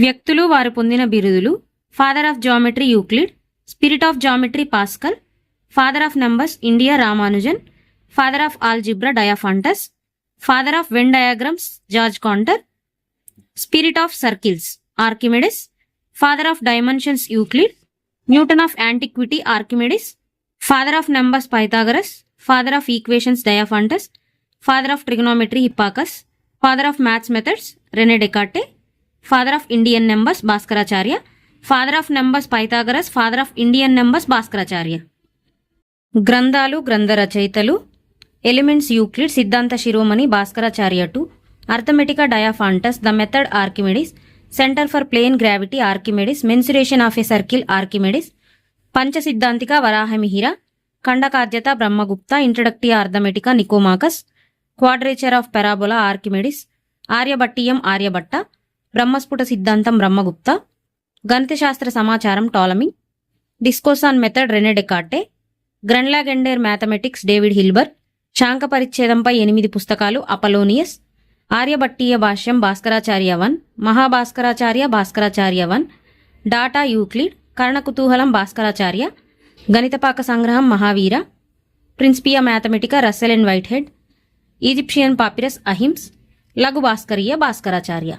వ్యక్తులు వారు పొందిన బిరుదులు father of geometry Euclid spirit of geometry Pascal father of numbers India Ramanujan father of algebra Diophantus father of Venn diagrams George Cantor spirit of circles Archimedes father of dimensions Euclid Newton of antiquity Archimedes father of numbers Pythagoras father of equations Diophantus father of trigonometry Hipparchus father of maths methods Rene Descartes father of Indian numbers Bhaskaracharya father of numbers Pythagoras father of Indian numbers Bhaskaracharya గ్రంథాలు గ్రంథ రచయితలు elements Euclid Siddhanta Shiromani Bhaskaracharya two Arithmetica Diophantus the method Archimedes centre for plane gravity Archimedes mensuration of a circle Archimedes Panchasiddhantika Varahamihira Khandakhadyaka Brahmagupta introduction Arithmetica Nicomachus quadrature of parabola Archimedes Aryabhatiyam Aryabhata Brahmasphuta Siddhanta Brahmagupta గణితశాస్త్ర సమాచారం Ptolemy discourse on method Rene Descartes గ్రెన్లాగెండేర్ mathematics David Hilbert శాంక పరిచ్ఛేదంపై ఎనిమిది పుస్తకాలు Apollonius Aryabhatiya Bhashyam Bhaskaracharya one Mahabhaskaracharya Bhaskaracharya one data Euclid Karanakutuhalam Bhaskaracharya గణితపాక సంగ్రహం Mahavira principia mathematica Russell and Whitehead Egyptian papyrus Ahmes Laghu Bhaskariya Bhaskaracharya.